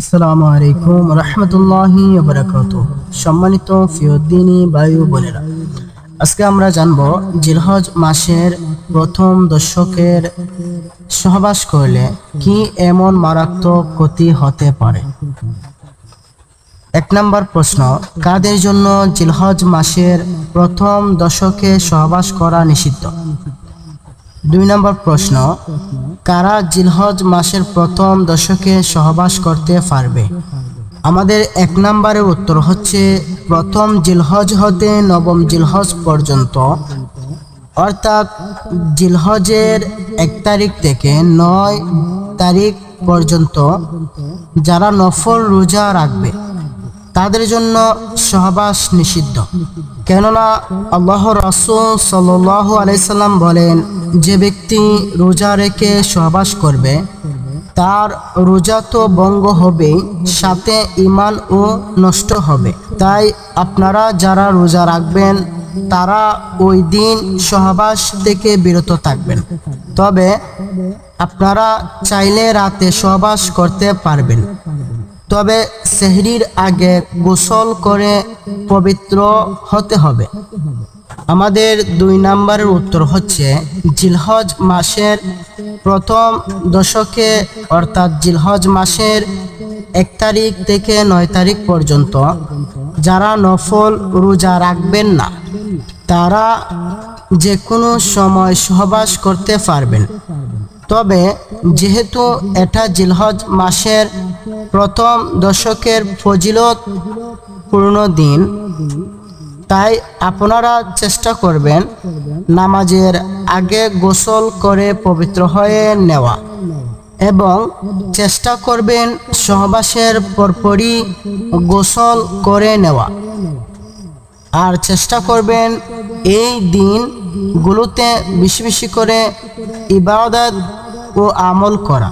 আসসালামু আলাইকুম রহমতুল্লাহি বারাকাত সম্মানিত ফিয়দ্দিনী বায়ু বোনেরা, আজকে আমরা জানব জিলহজ মাসের প্রথম দশকের সহবাস করলে কি এমন মারাত্মক ক্ষতি হতে পারে? এক নম্বর প্রশ্ন, কাদের জন্য জিলহজ মাসের প্রথম দশকে সহবাস করা নিষিদ্ধ? দুই নম্বর প্রশ্ন, কারা জিলহজ মাসের প্রথম দশকে সহবাস করতে পারবে? আমাদের এক নম্বরের উত্তর হচ্ছে, প্রথম জিলহজ হতে নবম জিলহজ পর্যন্ত। অর্থাৎ জিলহজের এক তারিখ থেকে নয় তারিখ পর্যন্ত যারা নফল রোজা রাখবে তাদের জন্য সহবাস নিষিদ্ধ। কেননা আল্লাহ রসুল সাল্লাহ আলাইসাল্লাম বলেন, যে ব্যক্তি রোজা রেখে সহবাস করবে, তার রোজা তো বঙ্গ হবে সাথে ইমান ও নষ্ট হবে। তাই আপনারা যারা রোজা রাখবেন, তারা ওই দিন সহবাস থেকে বিরত থাকবেন। তবে আপনারা চাইলে রাতে সহবাস করতে পারবেন। তবে সেহরির আগে গোসল করে পবিত্র হতে হবে। আমাদের দুই নম্বরের উত্তর হচ্ছে জিলহজ মাসের প্রথম দশকে, অর্থাৎ জিলহজ মাসের এক তারিখ থেকে নয় তারিখ পর্যন্ত যারা নফল রোজা রাখবেন না, তারা যে কোনো সময় সহবাস করতে পারবেন। তবে যেহেতু এটা জিলহজ মাসের প্রথম দশকের ফজিলত পূর্ণ দিন, তাই আপনারা চেষ্টা করবেন নামাজের আগে গোসল করে পবিত্র হয়ে নেওয়া এবং চেষ্টা করবেন সহবাসের পরপরই গোসল করে নেওয়া। আর চেষ্টা করবেন এই দিনগুলোতে বেশি বেশি করে ইবাদত ও আমল করা।